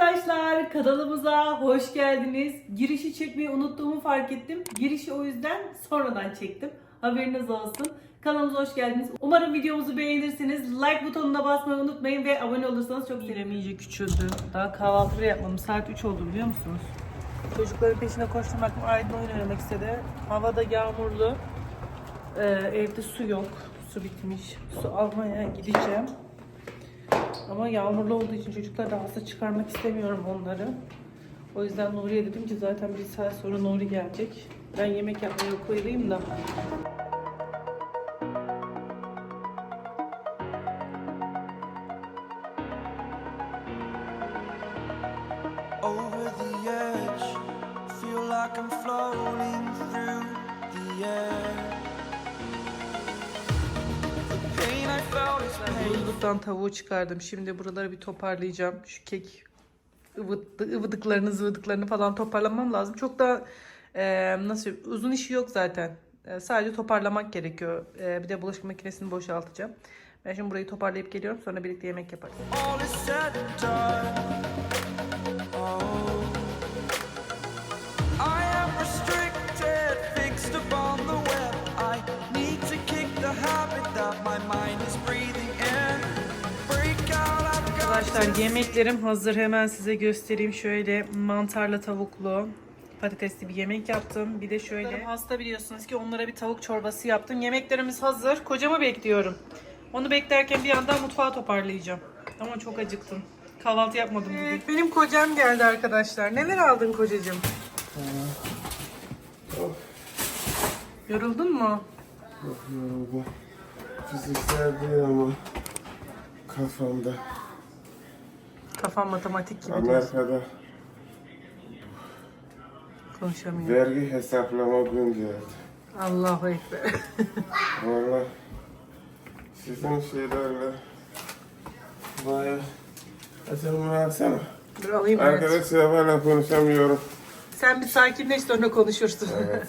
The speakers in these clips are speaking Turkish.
arkadaşlar kanalımıza hoş geldiniz. Girişi çekmeyi unuttuğumu fark ettim. Girişi o yüzden sonradan çektim. Haberiniz olsun. Kanalımıza hoş geldiniz. Umarım videomuzu beğenirsiniz. Like butonuna basmayı unutmayın ve abone olursanız çok sevinirim. iyice küçüldü. Daha kahvaltı bile yapmadım. Saat 3 oldu biliyor musunuz? Çocukların peşinde koşturmak Aydın oyun oynamak istedi. Havada yağmurlu. Ee, evde su yok. Su bitmiş. Su almaya gideceğim. Ama yağmurlu olduğu için çocuklar rahatsız çıkarmak istemiyorum onları. O yüzden Nuri'ye dedim ki zaten bir saat sonra Nuri gelecek. Ben yemek yapmaya koyayım da. over the edge. Feel like I'm floating through the air. Buzluktan tavuğu çıkardım. Şimdi buraları bir toparlayacağım. Şu kek ıvıdı, ıvıdıklarını zıvıdıklarını falan toparlamam lazım. Çok da e, nasıl uzun işi yok zaten. E, sadece toparlamak gerekiyor. E, bir de bulaşık makinesini boşaltacağım. Ben şimdi burayı toparlayıp geliyorum. Sonra birlikte yemek yaparız. All is Arkadaşlar yemeklerim hazır. Hemen size göstereyim. Şöyle mantarlı tavuklu patatesli bir yemek yaptım. Bir de şöyle hasta biliyorsunuz ki onlara bir tavuk çorbası yaptım. Yemeklerimiz hazır. Kocamı bekliyorum. Onu beklerken bir yandan mutfağı toparlayacağım. Ama çok acıktım. Kahvaltı yapmadım bugün. benim kocam geldi arkadaşlar. Neler aldın kocacığım? Yoruldun mu? Çok yoruldum. Fiziksel değil ama kafamda. Kafam matematik gibi. Amerika'da Konuşamıyorum. vergi hesaplama gün geldi. Allahu Ekber. Valla sizin şeylerle baya Açın bunu alsana. Dur alayım evet. Arkadaşlar valla konuşamıyorum. Sen bir sakinleş sonra konuşursun. Evet.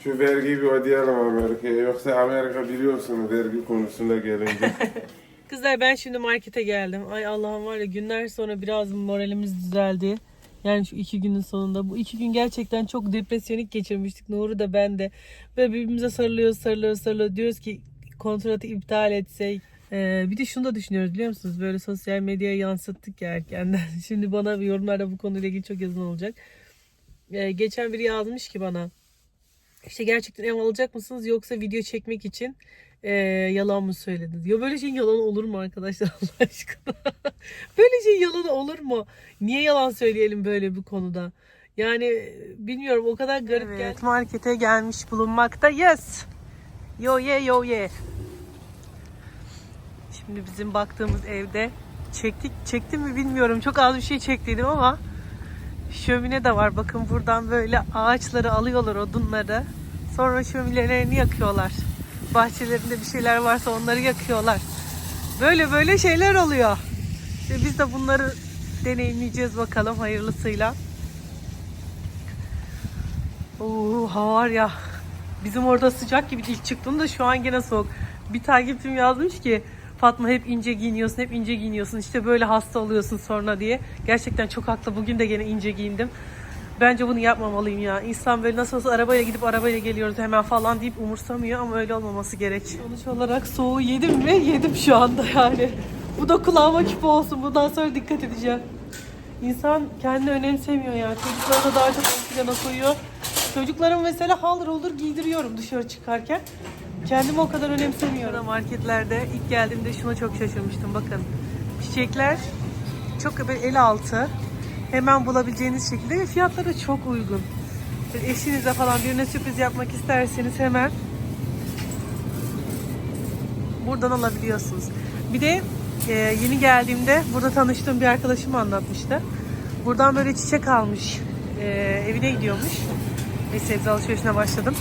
Şu vergiyi bir ödeyelim Amerika'ya. Yoksa Amerika biliyorsun vergi konusunda gelince. Kızlar ben şimdi markete geldim. Ay Allah'ım var ya günler sonra biraz moralimiz düzeldi. Yani şu iki günün sonunda. Bu iki gün gerçekten çok depresyonik geçirmiştik. Nuri da ben de. Ve birbirimize sarılıyoruz, sarılıyoruz, sarılıyoruz. Diyoruz ki kontratı iptal etsek. Ee, bir de şunu da düşünüyoruz biliyor musunuz? Böyle sosyal medyaya yansıttık ya erkenden. Şimdi bana yorumlarda bu konuyla ilgili çok yazın olacak. Ee, geçen biri yazmış ki bana. İşte gerçekten ev alacak mısınız yoksa video çekmek için eee, yalan mı söylediniz? Ya böyle şeyin yalanı olur mu arkadaşlar Allah aşkına? böyle şey yalanı olur mu? Niye yalan söyleyelim böyle bir konuda? Yani bilmiyorum o kadar garip evet, geldi. Markete gelmiş bulunmakta. Yes. Yo ye yo ye. Şimdi bizim baktığımız evde çektik çektim mi bilmiyorum. Çok az bir şey çektiydim ama şömine de var. Bakın buradan böyle ağaçları alıyorlar odunları. Sonra şöminelerini yakıyorlar. Bahçelerinde bir şeyler varsa onları yakıyorlar. Böyle böyle şeyler oluyor. İşte biz de bunları deneyimleyeceğiz bakalım hayırlısıyla. Oo, hava var ya. Bizim orada sıcak gibi ilk çıktığımda şu an gene soğuk. Bir takipçim yazmış ki Fatma hep ince giyiniyorsun, hep ince giyiniyorsun. İşte böyle hasta oluyorsun sonra diye. Gerçekten çok haklı. Bugün de gene ince giyindim. Bence bunu yapmamalıyım ya. İnsan böyle nasıl olsa arabayla gidip arabayla geliyoruz hemen falan deyip umursamıyor ama öyle olmaması gerek. Sonuç olarak soğuğu yedim mi? Yedim şu anda yani. Bu da kulağıma küpe olsun. Bundan sonra dikkat edeceğim. İnsan kendini önemsemiyor yani. Çocuklarını daha çok ön koyuyor. Çocuklarım mesela haldır olur giydiriyorum dışarı çıkarken. Kendimi o kadar önemsemiyorum. Marketlerde ilk geldiğimde şuna çok şaşırmıştım. Bakın çiçekler çok böyle el altı. Hemen bulabileceğiniz şekilde ve fiyatları çok uygun. Eşinize falan birine sürpriz yapmak isterseniz hemen buradan alabiliyorsunuz. Bir de e, yeni geldiğimde burada tanıştığım bir arkadaşım anlatmıştı. Buradan böyle çiçek almış. E, evine gidiyormuş. Ve sebze alışverişine başladım.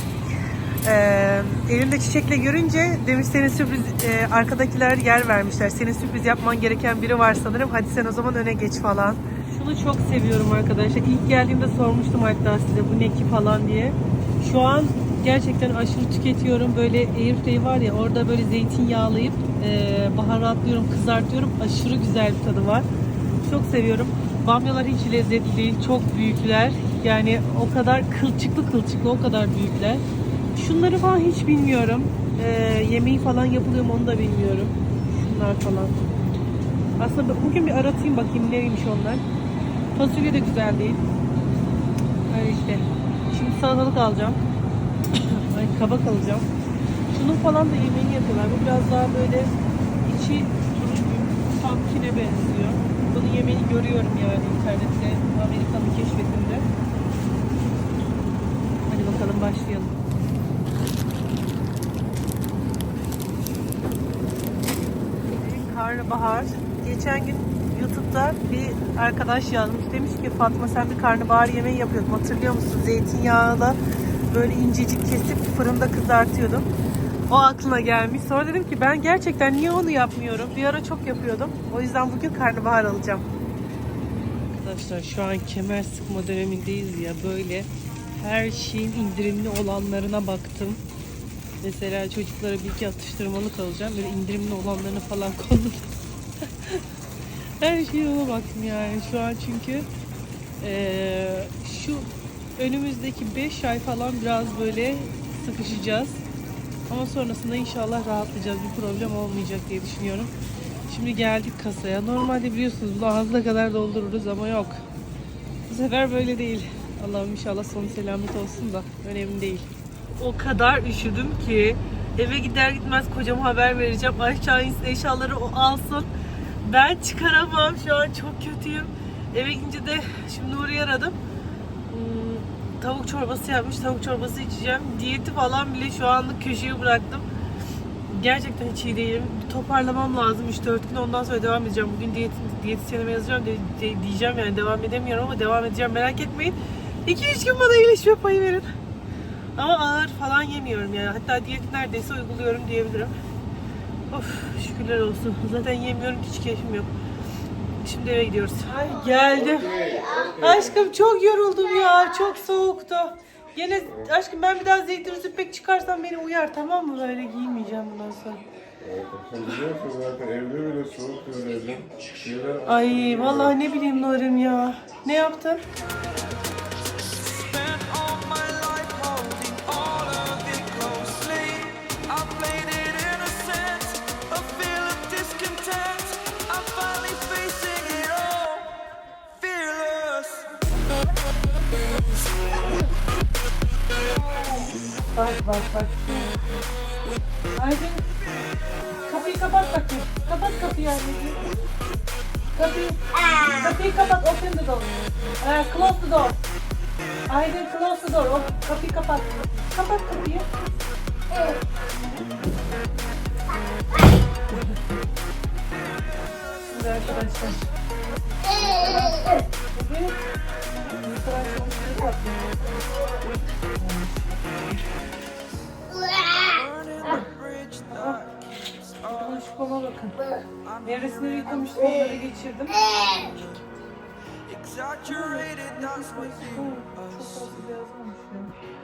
Ee, elinde çiçekle görünce demiş senin sürpriz e, arkadakiler yer vermişler. Senin sürpriz yapman gereken biri var sanırım. Hadi sen o zaman öne geç falan. Şunu çok seviyorum arkadaşlar. İlk geldiğimde sormuştum hatta size bu ne ki falan diye. Şu an gerçekten aşırı tüketiyorum. Böyle airfryer var ya orada böyle zeytin yağlayıp e, baharatlıyorum, kızartıyorum. Aşırı güzel bir tadı var. çok seviyorum. Bamyalar hiç lezzetli değil. Çok büyükler. Yani o kadar kılçıklı kılçıklı o kadar büyükler. Şunları falan hiç bilmiyorum. Ee, yemeği falan yapılıyor mu onu da bilmiyorum. Şunlar falan. Aslında bugün bir aratayım bakayım neymiş onlar. Fasulye de güzel değil. Öyle işte. Şimdi salatalık alacağım. Ay kabak alacağım. Şunun falan da yemeğini yapıyorlar. Bu biraz daha böyle içi turuncu, pumpkin'e benziyor. Bunun yemeğini görüyorum yani internette. Amerika'nın keşfetinde. Hadi bakalım başlayalım. Karnabahar. Geçen gün YouTube'da bir arkadaş yazmış. Demiş ki Fatma sen bir karnabahar yemeği yapıyordun. Hatırlıyor musun? Zeytinyağıyla böyle incecik kesip fırında kızartıyordum. O aklına gelmiş. Sonra dedim ki ben gerçekten niye onu yapmıyorum? Bir ara çok yapıyordum. O yüzden bugün karnabahar alacağım. Arkadaşlar şu an kemer sıkma dönemindeyiz ya böyle her şeyin indirimli olanlarına baktım. Mesela çocuklara bir iki atıştırmalık alacağım. Böyle indirimli olanlarını falan koydum. Her şeye ona baktım yani şu an çünkü eee, şu önümüzdeki 5 ay falan biraz böyle sıkışacağız. Ama sonrasında inşallah rahatlayacağız. Bir problem olmayacak diye düşünüyorum. Şimdi geldik kasaya. Normalde biliyorsunuz bunu ağzına kadar doldururuz ama yok. Bu sefer böyle değil. Allah'ım inşallah sonu selamet olsun da önemli değil. O kadar üşüdüm ki eve gider gitmez kocama haber vereceğim. Aşağı insin eşyaları o alsın. Ben çıkaramam şu an çok kötüyüm. Eve gidince de şimdi Nuri'yi aradım. Hmm, tavuk çorbası yapmış. Tavuk çorbası içeceğim. Diyeti falan bile şu anlık köşeye bıraktım. Gerçekten hiç iyi değilim. Bir toparlamam lazım 3-4 gün ondan sonra devam edeceğim. Bugün diyet, diyetisyenime yazacağım de, diyeceğim yani devam edemiyorum ama devam edeceğim merak etmeyin. 2-3 gün bana iyileşme payı verin. Ama ağır falan yemiyorum yani. Hatta diyeti neredeyse uyguluyorum diyebilirim. Of şükürler olsun. Zaten yemiyorum hiç keyfim yok. Şimdi eve gidiyoruz. Ay geldim. Aşkım çok yoruldum ya. Çok soğuktu. Yine aşkım ben bir daha zeytin pek çıkarsam beni uyar tamam mı? Böyle giymeyeceğim bundan sonra. Ay vallahi ne bileyim Nurim ya. Ne yaptın? Bak bak bak. Aydın kapıyı kapat bakayım. Kapat kapıyı anneciğim. Kapıyı, kapıyı kapat. Open the door. Ee, close the door. Aydın close the door. O, kapıyı kapat. Kapat kapıyı. Şimdi arkadaşlar. Bugün koma bakın. Nevresini yıkamıştım onları geçirdim.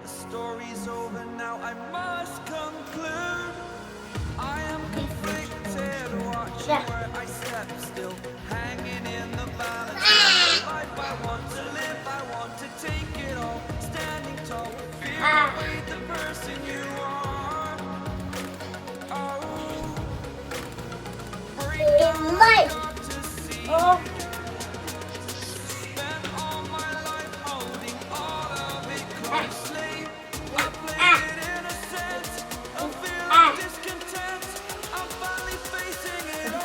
Story's over now, I must conclude. I am conflicted, watching where I step still, hanging in the balance. I want to live, I want to take it all, standing tall, fear the person you hadi all,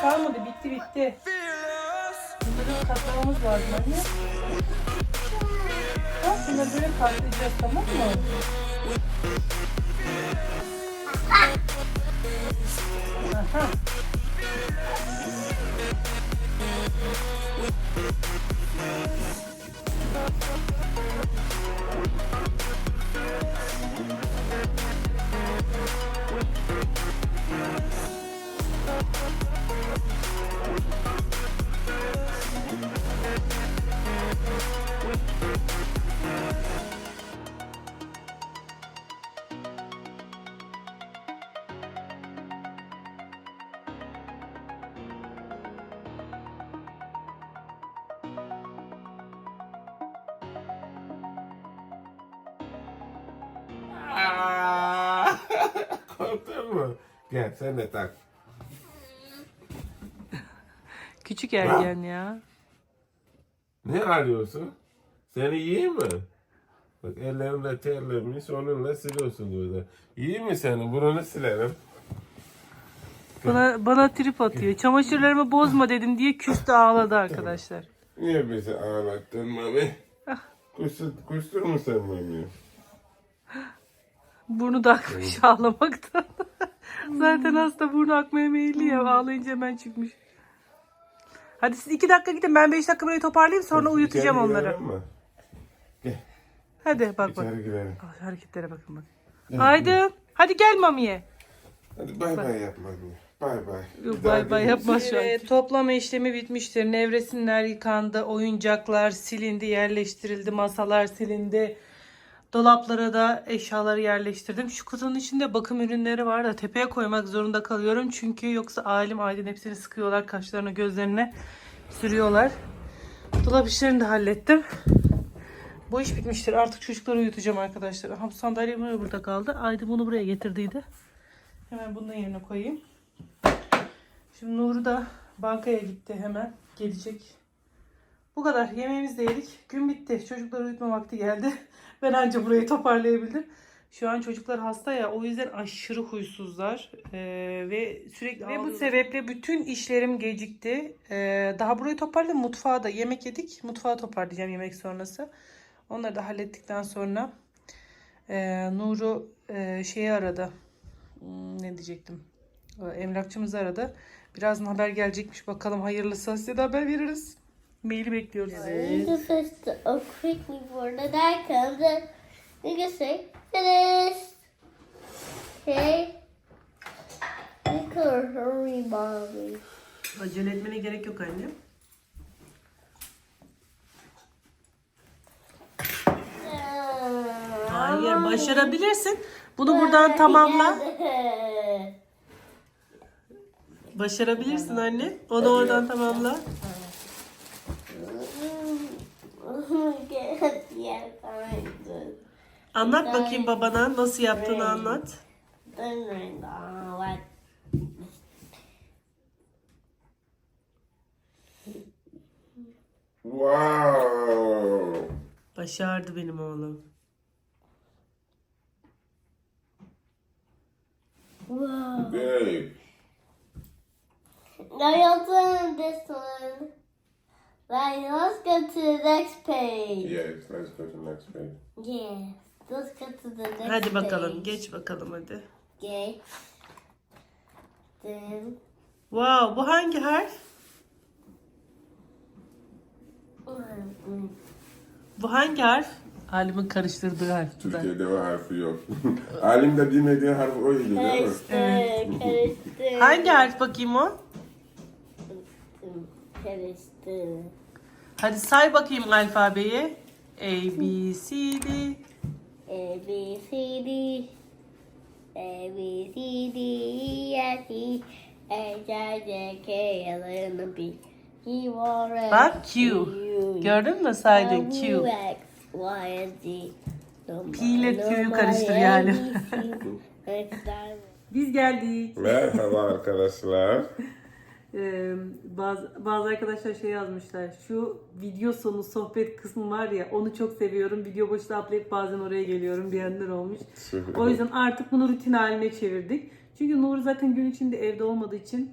kalmadı bitti bitti. fearless. Bunları katlamamız lazım anne. Bak katlayacağız tamam mı? Aha. We'll Oturma. Gel sen de tak. Küçük ergen ya. Ne arıyorsun? Seni iyi mi? Bak ellerimde terlemiş onunla siliyorsun burada. İyi mi senin? Bunu silerim. Bana, bana trip atıyor. Çamaşırlarımı bozma dedim diye küstü ağladı arkadaşlar. Niye bizi ağlattın mami? Kustur, kustur mu sen mami? Burnu da akmış ağlamaktan. Zaten hasta burnu akmaya meyilli ya. Ağlayınca hemen çıkmış. Hadi siz iki dakika gidin. Ben beş dakika burayı toparlayayım sonra uyutacağım İçeri onları. girelim mi? Hadi bak bak. içeri girelim. Ay, Hareketlere bakın bak. Haydi. Hadi gel mamiye. Hadi bay bay yap mami. Bay bay. Bir daha Bay bay gelin. yapmaz şu an. toplama işlemi bitmiştir. Nevresimler yıkandı. Oyuncaklar silindi, yerleştirildi. Masalar silindi. Dolaplara da eşyaları yerleştirdim. Şu kutunun içinde bakım ürünleri var da tepeye koymak zorunda kalıyorum. Çünkü yoksa ailem aydın hepsini sıkıyorlar. Kaşlarına gözlerine sürüyorlar. Dolap işlerini de hallettim. Bu iş bitmiştir. Artık çocukları uyutacağım arkadaşlar. Aha bu sandalye bunu burada kaldı. Aydın bunu buraya getirdiydi. Hemen bunun yerine koyayım. Şimdi Nuru da bankaya gitti hemen. Gelecek. Bu kadar. Yemeğimizi de yedik. Gün bitti. Çocukları uyutma vakti geldi. Ben anca burayı toparlayabildim. Şu an çocuklar hasta ya o yüzden aşırı huysuzlar Ee, ve sürekli ve bu sebeple bütün işlerim gecikti. Ee, daha burayı toparladım. Mutfağa da yemek yedik. Mutfağı toparlayacağım yemek sonrası. Onları da hallettikten sonra e, Nur'u e, şeyi aradı. Hmm, ne diyecektim? E, Emlakçımız aradı. Birazdan haber gelecekmiş. Bakalım hayırlısı size de haber veririz. Maili bekliyoruz. Evet. This is the a quick before the guy comes. You can say finished. Okay. You can hurry, mommy. Acele etmene gerek yok annem. Hayır başarabilirsin. Bunu buradan tamamla. Başarabilirsin anne. Onu oradan tamamla. Anlat bakayım babana nasıl yaptığını anlat. Wow. Başardı benim oğlum. Whoa. Babe. Now you're doing this one. Right, let's go to the next page. Yes, let's go to next page. Yes, let's go to the next Hadi bakalım page. geç bakalım hadi. Okay. Then, Wow bu hangi harf? Bu hangi harf? Alimin karıştırdığı harf. Türkiye'de o harfi yok. Alimde bilmediği harf oydu değil mi? karıştı, karıştı. Hangi harf bakayım o? Karıştı. Hadi say bakayım alfabeyi. A, B, C, D. A, B, C, D. A, B, C, D, E, F, G, H, I, J, K, L, M, N, P, Q, R, S, Bak Q. Gördün mü saydın W, Q. X, Y, and Z. P ile Q'yu karıştır yani. Biz geldik. Merhaba arkadaşlar. Ee, bazı, bazı arkadaşlar şey yazmışlar. Şu video sonu sohbet kısmı var ya onu çok seviyorum. Video başında atlayıp bazen oraya geliyorum diyenler olmuş. O yüzden artık bunu rutin haline çevirdik. Çünkü Nur zaten gün içinde evde olmadığı için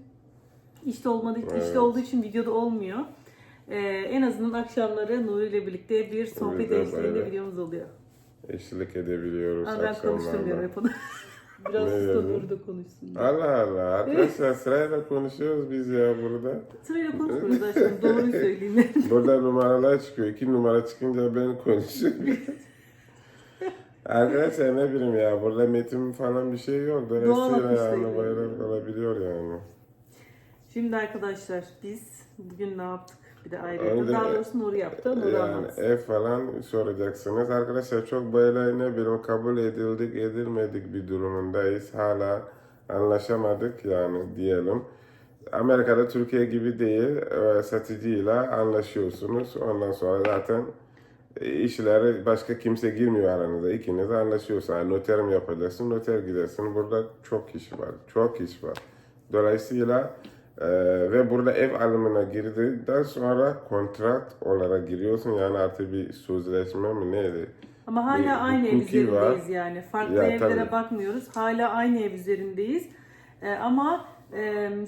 işte olmadığı işte Evet. olduğu için videoda olmuyor. Ee, en azından akşamları Nur ile birlikte bir sohbet eşliğinde videomuz oluyor. Eşlik edebiliyoruz Ama ben akşamlarda. hep onu. Biraz Ne usta dedin? Nur da konuşsun. Allah Allah. Arkadaşlar sırayla konuşuyoruz biz ya burada. Sırayla konuşmuyoruz aşkım. Doğruyu söyleyeyim. Burada numaralar çıkıyor. İki numara çıkınca ben konuşuyorum. Arkadaşlar ne bileyim ya burada metin falan bir şey yok. Dolayısıyla yani böyle olabiliyor yani. Şimdi arkadaşlar biz bugün ne yaptık? Bir de ayrı. Önce- Daha doğrusu Nur yaptı. Nur Yani anlatsın. ev falan soracaksınız. Arkadaşlar çok böyle ne bileyim kabul edildik edilmedik bir durumundayız. Hala anlaşamadık yani diyelim. Amerika'da Türkiye gibi değil. e, Satıcıyla anlaşıyorsunuz. Ondan sonra zaten işlere başka kimse girmiyor aranıza. İkiniz anlaşıyorsun. Yani noter mi yapacaksın, noter gidersin. Burada çok iş var, çok iş var. Dolayısıyla e, ve burada ev alımına girdikten sonra kontrat olarak giriyorsun. Yani artık bir sözleşme mi neydi? Ama hala Bir aynı ev hukuki var. üzerindeyiz yani. Farklı Ya, evlere tabii. bakmıyoruz. Hala aynı ev üzerindeyiz. Ee, ama e,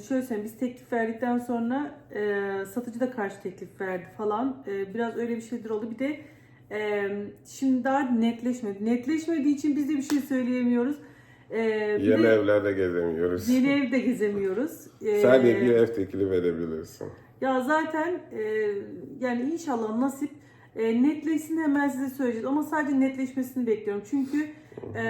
şöyle söyleyeyim biz teklif verdikten sonra e, satıcı da karşı teklif verdi falan. E, biraz öyle bir şeyler oldu. Bir de e, şimdi daha netleşmedi. Netleşmediği için biz de bir şey söyleyemiyoruz. E, bir Yeni de evlerde gezemiyoruz. yeni ev de gezemiyoruz. E, Sadece bir ev teklif edebilirsin. ya zaten e, yani inşallah nasip e, netleşsin hemen size söyleyeceğiz ama sadece netleşmesini bekliyorum. Çünkü e,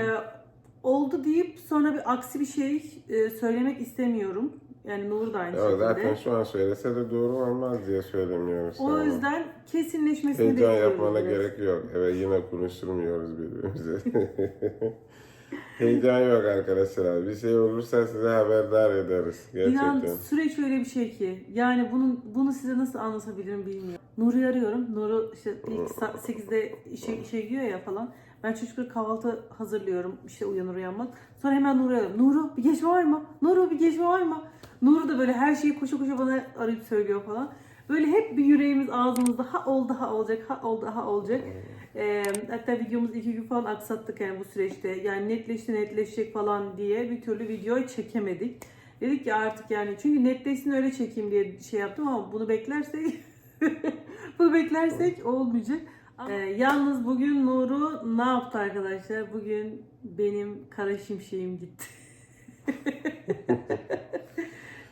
oldu deyip sonra bir aksi bir şey e, söylemek istemiyorum. Yani Nur da aynı Ya şekilde. zaten şu an söylese de doğru olmaz diye söylemiyoruz. O yani. yüzden kesinleşmesini Heyecan bekliyoruz. yapmana biraz. gerek yok. Evet yine konuşturmuyoruz birbirimizi. Heyecan yok arkadaşlar. Bir şey olursa size haberdar ederiz. İnan Gerçekten. süreç öyle bir şey ki yani bunu bunu size nasıl anlatabilirim bilmiyorum. Nur'u arıyorum. Nur'u işte ilk sa- 8'de işe, işe gidiyor ya falan. Ben çocuklara kahvaltı hazırlıyorum. işte uyanır uyanmaz. Sonra hemen Nur'u arıyorum. Nuru bir geçme var mı? Nuru bir geçme var mı? Nuru da böyle her şeyi koşa koşa bana arayıp söylüyor falan. Böyle hep bir yüreğimiz ağzımızda ha oldu ha olacak ha oldu ha olacak. Ee, hatta videomuz iki gün falan aksattık yani bu süreçte. Yani netleşti netleşecek falan diye bir türlü video çekemedik. Dedik ki artık yani çünkü netleşsin öyle çekeyim diye şey yaptım ama bunu beklersek bunu beklersek olmayacak. Ee, yalnız bugün Nuru ne yaptı arkadaşlar? Bugün benim kara şimşeğim gitti.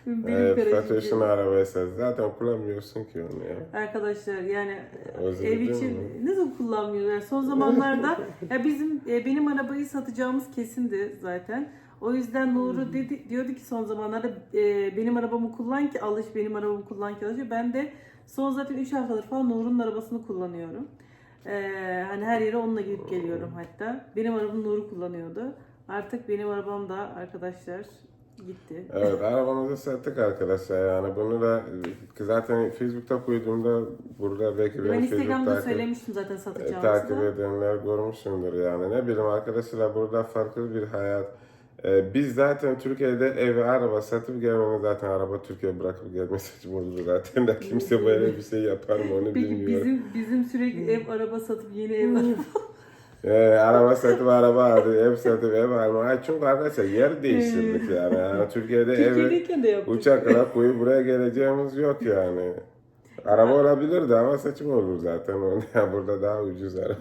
kara Fatoş'un şimşeğim. arabaysa zaten kullanmıyorsun ki onu ya. Arkadaşlar yani Özledin ev için mi? nasıl kullanmıyoruz? Yani son zamanlarda ya bizim e, benim arabayı satacağımız kesindi zaten. O yüzden Nuru dedi, diyordu ki son zamanlarda e, benim arabamı kullan ki alış, benim arabamı kullan ki alış. Ben de son zaten 3 haftadır falan Nur'un arabasını kullanıyorum. E, hani her yere onunla gidip geliyorum hatta. Benim arabamı Nur'u kullanıyordu. Artık benim arabam da arkadaşlar gitti. Evet arabamızı sattık arkadaşlar yani bunu da zaten Facebook'ta koyduğumda burada belki Ben benim Facebook Instagram'da takip, söylemiştim zaten e, satacağımızı. takip da. edenler görmüşsündür yani ne bileyim arkadaşlar burada farklı bir hayat. E, biz zaten Türkiye'de ev ve araba satıp gelmeni zaten araba Türkiye'ye bırakıp gelme saçma olur zaten de kimse böyle bir şey yapar mı onu Peki bilmiyorum. bizim bizim sürekli ev araba satıp yeni ev araba. Ee, araba satıp araba aldı, ev satıp ev alma. Ay, Çünkü arkadaşlar yer değiştirdik yani. yani Türkiye'de de yaptık. uçakla koyup buraya geleceğimiz yok yani. Araba olabilirdi ama saçma olur zaten. Yani burada daha ucuz araba.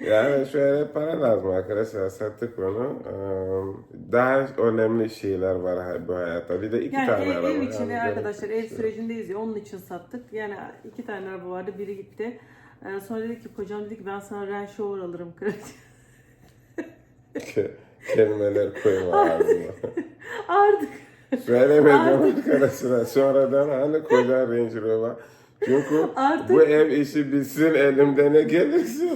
yani şöyle para lazım arkadaşlar sattık onu. Ee, Daha önemli şeyler var bu hayatta. Bir de iki Yani tane ev, araba. ev içinde Yani arkadaşlar ev yok. sürecindeyiz ya onun için sattık. Yani iki tane araba vardı biri gitti. Ee, sonra dedi ki kocam dedi ki ben sana Range Rover alırım kredi. Kelimeler koyma ağzıma. Artık Söylemedim arkadaşlar. Sonradan hani koca Range Rover. Çünkü Artık- bu ev işi bitsin elimde ne gelirse.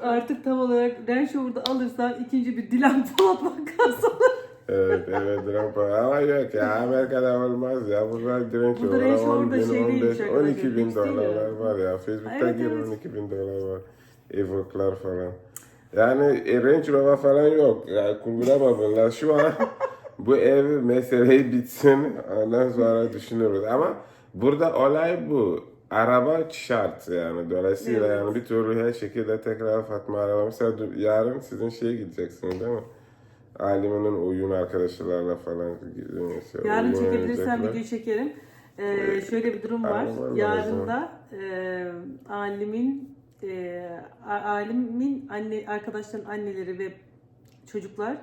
artık tam olarak Range Rover'da alırsan ikinci bir Dilan Polat Bankası alır. Evet evet rampa. Ama yok ya Amerika'da olmaz ya. Burada Range Burada Range Rover 10 Rover'da bin, şey 15, değilmiş arkadaşlar, 12 bin değil dolarlar var ya. Facebook'ta Evet, gir evet. 12 bin dolar var. Evoque'lar falan. Yani e, Range Rover falan yok. Ya kurgulama bunlar. Şu an bu ev meseleyi bitsin. Ondan sonra düşünürüz. Ama burada olay bu. Araba şart yani. Dolayısıyla Evet. yani bir türlü her şekilde tekrar Fatma araba. Mesela yarın sizin şeye gideceksiniz değil mi? Aliminin oyun arkadaşlarla falan. e, Şey, Yarın oyun çekebilirsem oynayacaklar. video çekerim. Ee, şöyle bir durum var. Yarın mı? da e, alimin e, a- alimin anne arkadaşların anneleri ve çocuklar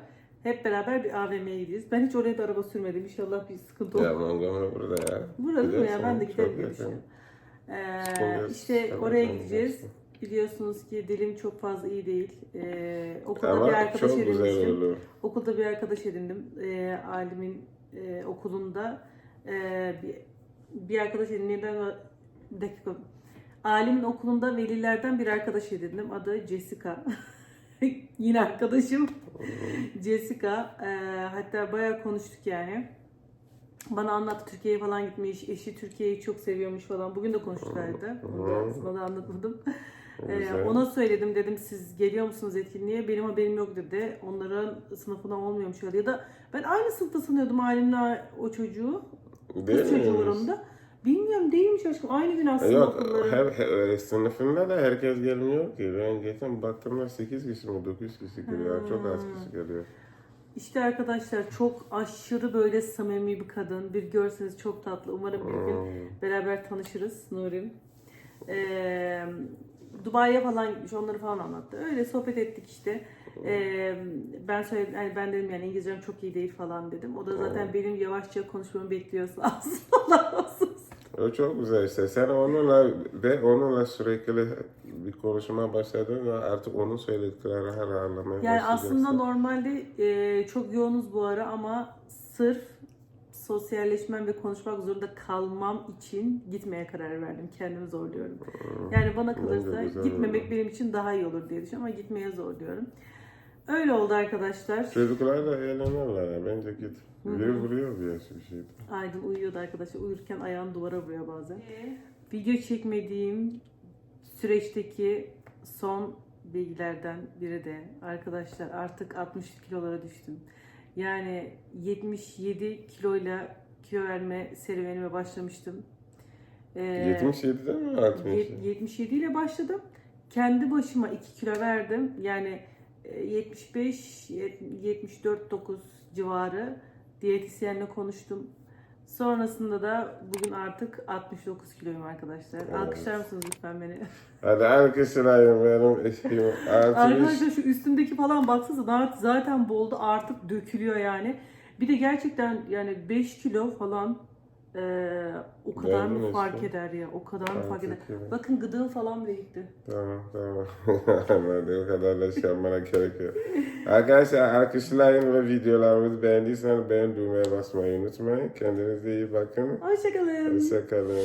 hep beraber bir AVM'ye gidiyoruz. Ben hiç oraya bir araba sürmedim. İnşallah bir sıkıntı Ya olmaz. Montgomery burada ya. Burada değil mi ya? Ben de Gidersin, giderim çok diye yakın. düşünüyorum. Ee, işte tabii oraya gideceğiz. Biliyorsunuz ki dilim çok fazla iyi değil. Ee, okulda bir Ama arkadaş çok güzel edinmiştim. olur. Okulda bir arkadaş edindim. Ee, alimin e, okulunda e, bir, bir arkadaş edindim. Dakika. Alimin okulunda velilerden bir arkadaş edindim. Adı Jessica. Yine arkadaşım Jessica. Ee, hatta bayağı konuştuk yani. Bana anlattı Türkiye'ye falan gitmiş. Eşi Türkiye'yi çok seviyormuş falan. Bugün de da aslında da anlatmadım. Ee, ona söyledim dedim siz geliyor musunuz etkinliğe? Benim haberim yok dedi. Onların sınıfına olmuyormuş öyle. Ya da ben aynı sınıfta sanıyordum Alim'le o çocuğu. Değil Kız çocuğu var miymiş? onun da. Bilmiyorum değilmiş aşkım. Aynı gün aslında Yok, okulları. her, her sınıfında da herkes gelmiyor ki. Ben geçen baktığımda 8 kişi mi 9 kişi geliyor. Çok az kişi geliyor. İşte arkadaşlar çok aşırı böyle samimi bir kadın. Bir görseniz çok tatlı. Umarım bir gün Hmm. beraber tanışırız Nurim. Ee, Dubai'ye falan gitmiş. Onları falan anlattı. Öyle sohbet ettik işte. Ee, ben söyledim, yani ben dedim yani İngilizcem çok iyi değil falan dedim. O da zaten benim yavaşça konuşmamı bekliyor sağ olsun. Allah razı olsun. O çok güzel işte. Sen onunla ve onunla sürekli bir konuşma başladın ve artık onun söylediklerini her anlamaya Yani başlayacaksın. aslında normalde e, çok yoğunuz bu ara ama sırf sosyalleşmem ve konuşmak zorunda kalmam için gitmeye karar verdim. Kendimi zorluyorum. Yani bana kalırsa gitmemek benim için daha iyi olur diye düşünüyorum ama gitmeye zorluyorum. Öyle oldu arkadaşlar. Çocuklar da eğleniyorlar ya. Bence git. Biri vuruyor bir yaş bir şey. Aydın uyuyordu arkadaşlar. Uyurken ayağını duvara vuruyor bazen. Video çekmediğim süreçteki son bilgilerden biri de arkadaşlar artık 60 kilolara düştüm. Yani 77 kiloyla kilo verme serüvenime başlamıştım. Ee, 77'de mi 60? Yet- 77 ile başladım. Kendi başıma 2 kilo verdim. Yani e, 75 yet- 74 9 civarı diyetisyenle konuştum. Sonrasında da bugün artık 69 kiloyum arkadaşlar. Alkışlar mısınız lütfen beni? Hadi alkışlayın benim. 60. Arkadaşlar şu üstümdeki falan baksanıza zaten boldu artık dökülüyor yani. Bir de gerçekten yani 5 kilo falan e, o kadar Verdin mı fark işte. eder ya? O kadar mı fark eder? Evet. Bakın gıdığım falan bile gitti. Tamam tamam. Anladım. O kadar da şey yapmana gerek yok. Arkadaşlar alkışlayın ve videolarımızı beğendiyseniz beğen düğmeye basmayı unutmayın. Kendinize iyi bakın. Hoşçakalın. Hoşçakalın.